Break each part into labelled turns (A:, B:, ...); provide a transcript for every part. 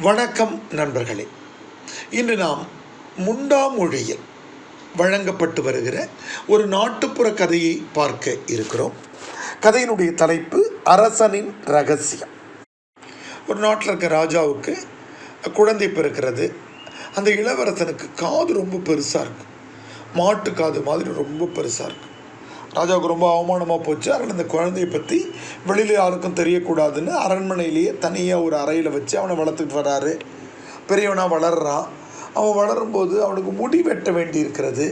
A: வணக்கம் நண்பர்களே. இன்று நாம் முண்டாமொழியில் வழங்கப்பட்டு வருகிற ஒரு நாட்டுப்புற கதையை பார்க்க இருக்கிறோம். கதையினுடைய தலைப்பு அரசனின் ரகசியம். ஒரு நாட்டில் இருக்க ராஜாவுக்கு குழந்தை பிறக்கிறது. அந்த இளவரசனுக்கு காது ரொம்ப பெருசாக இருக்கும். மாட்டு காது மாதிரி ரொம்ப பெருசாக இருக்கும். ராஜாவுக்கு ரொம்ப அவமானமாக போச்சு. அதனால் இந்த குழந்தையை பற்றி வெளியில் யாருக்கும் தெரியக்கூடாதுன்னு அரண்மனையிலேயே தனியாக ஒரு அறையில் வச்சு அவனை வளர்த்துட்டு வராரு. பெரியவனாக வளர்றான். அவன் வளரும்போது அவனுக்கு முடி வெட்ட வேண்டி இருக்கிறது.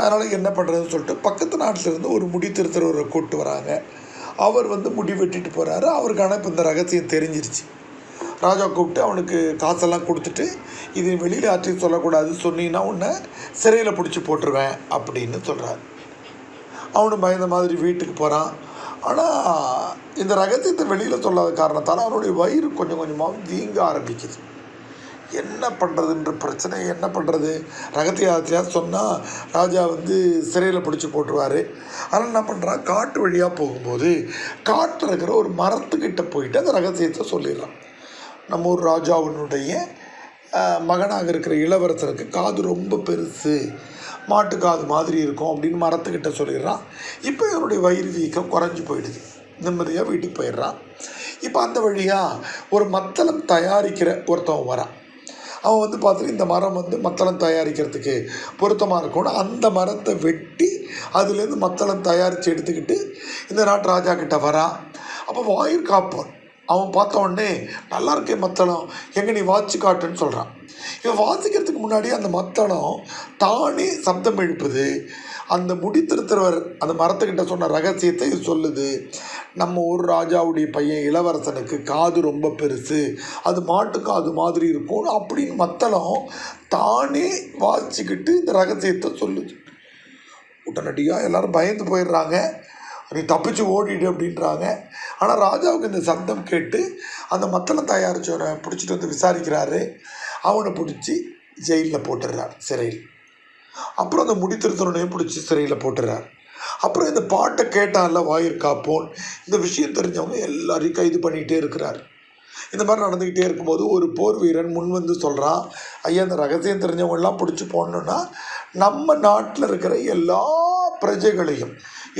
A: அதனால் என்ன பண்ணுறதுன்னு சொல்லிட்டு பக்கத்து நாட்டிலேருந்து ஒரு முடி திருத்தரவரை கூப்பிட்டு வராங்க. அவர் வந்து முடி வெட்டிட்டு போகிறாரு அவருக்கான இப்போ இந்த ரகசியம் தெரிஞ்சிருச்சு. ராஜா கூப்பிட்டு அவனுக்கு காசெல்லாம் கொடுத்துட்டு இது வெளியில் யார்ட்டையும் சொல்லக்கூடாது சொன்னீங்கன்னா உன்னை சிறையில் பிடிச்சி போட்டுருவேன் அப்படின்னு சொல்கிறார் அவனும் பயந்த மாதிரி வீட்டுக்கு போகிறான் ஆனால் இந்த ரகசியத்தை வெளியில் சொல்லாத காரணத்தால் அவனுடைய வயிறு கொஞ்சம் கொஞ்சமாக வீங்க ஆரம்பிக்குது. என்ன பண்ணுறதுன்ற பிரச்சனை என்ன பண்ணுறது ரகசியத்தையா சொன்னால் ராஜா வந்து சிறையில் பிடிச்சி போட்டுருவார். ஆனால் என்ன பண்ணுறான் காட்டு வழியாக போகும்போது காட்டில் இருக்கிற ஒரு மரத்துக்கிட்ட போயிட்டு அந்த ரகசியத்தை சொல்லிடுறான். நம்ம ஒரு ராஜாவினுடைய மகனாக இருக்கிற இளவரசருக்கு காது ரொம்ப பெருசு. மாட்டு காது மாதிரி இருக்கும் அப்படின்னு மரத்துக்கிட்ட சொல்லிடுறான். இப்போ இவனுடைய வயிறு வீக்கம் குறைஞ்சி போயிடுது. நிம்மதியாக வீட்டுக்கு போயிடுறான். இப்போ அந்த வழியாக ஒரு மத்தளம் தயாரிக்கிற ஒருத்தவன் வரான். அவன் வந்து பார்த்துட்டு இந்த மரம் வந்து மத்தளம் தயாரிக்கிறதுக்கு பொருத்தமாக இருக்கும்னு அந்த மரத்தை வெட்டி அதுலேருந்து மத்தளம் தயாரித்து எடுத்துக்கிட்டு இந்த நாட்டு ராஜா கிட்ட வரான். அப்போ வாயிற் காப்பான். அவன் பார்த்த உடனே நல்லா இருக்கே மத்தளம் எங்கே நீ வாட்சி காட்டுன்னு சொல்கிறான் இவன் வாசிக்கிறதுக்கு முன்னாடி அந்த மத்தளம் தானே சப்தம் எழுப்புது. அந்த முடித்திருத்தவர் அந்த மரத்துக்கிட்ட சொன்ன ரகசியத்தை இது சொல்லுது. நம்ம ஒரு ராஜாவுடைய பையன் இளவரசனுக்கு காது ரொம்ப பெருசு. அது மாட்டு காது மாதிரி இருக்கும் அப்படின்னு மத்தளம் தானே வாசிக்கிட்டு இந்த ரகசியத்தை சொல்லுது. உடனடியாக எல்லாரும் பயந்து போயிடுறாங்க. நீ தப்பிச்சு ஓடிடு அப்படின்றாங்க. ஆனால் ராஜாவுக்கு இந்த சந்தம் கேட்டு அந்த மத்தளம் தயாரிச்சவனை பிடிச்சிட்டு வந்து விசாரிக்கிறாரு. அவனை பிடிச்சி ஜெயிலில் போட்டுடுறார் சிறையில். அப்புறம் அந்த முடித்திருத்தவனையும் பிடிச்சி சிறையில் போட்டுடுறார். அப்புறம் இந்த பாட்டை கேட்டான்ல வாயிற் காப்போன். இந்த விஷயம் தெரிஞ்சவங்க எல்லாரையும் கைது பண்ணிகிட்டே இருக்கிறார். இந்த மாதிரி நடந்துக்கிட்டே இருக்கும்போது ஒரு போர் வீரன் முன் வந்து சொல்கிறான் ஐயா இந்த ரகசியம் தெரிஞ்சவங்கெல்லாம் பிடிச்சி போடணுன்னா நம்ம நாட்டில் இருக்கிற எல்லா பிரஜைகளையும்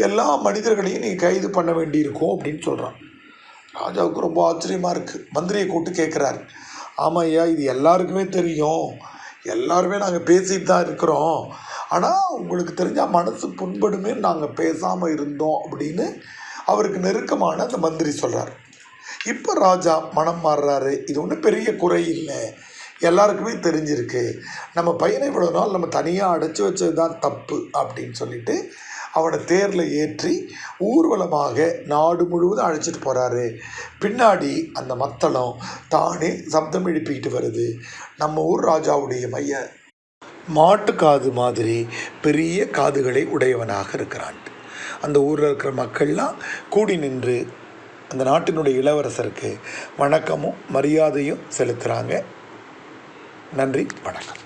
A: எல்லா மனிதர்களையும் நீ கைது பண்ண வேண்டியிருக்கும் அப்படின்னு சொல்கிறான் ராஜாவுக்கு ரொம்ப ஆச்சரியமாக இருக்குது மந்திரியை கூப்பிட்டு கேட்குறாரு ஆமாம் ஐயா இது எல்லாருக்குமே தெரியும். எல்லாருமே நாங்கள் பேசிட்டு தான் இருக்கிறோம். ஆனால் உங்களுக்கு தெரிஞ்சால் மனசு புண்படுமே நாங்கள் பேசாமல் இருந்தோம் அப்படின்னு அவருக்கு நெருக்கமான அந்த மந்திரி சொல்கிறார் இப்போ ராஜா மனம் மாறுறாரு. இது ஒன்றும் பெரிய குறை இல்லை. எல்லாருக்குமே தெரிஞ்சிருக்கு. நம்ம பையனை இவ்வளோ நாள் நம்ம தனியாக அடைச்சி வச்சது தான் தப்பு அப்படின்னு சொல்லிட்டு அவனை தேரில் ஏற்றி ஊர்வலமாக நாடு முழுவதும் அழைச்சிட்டு போகிறாரு பின்னாடி அந்த மத்தளம் தானே சப்தம் எழுப்பிக்கிட்டு வருது. நம்ம ஊர் ராஜாவுடைய மைய. மாட்டு காது மாதிரி பெரிய காதுகளை உடையவனாக இருக்கிறான். அந்த ஊரில் இருக்கிற மக்கள்லாம் கூடி நின்று அந்த நாட்டினுடைய இளவரசருக்கு வணக்கமும் மரியாதையும் செலுத்துகிறாங்க நன்றி வணக்கம்.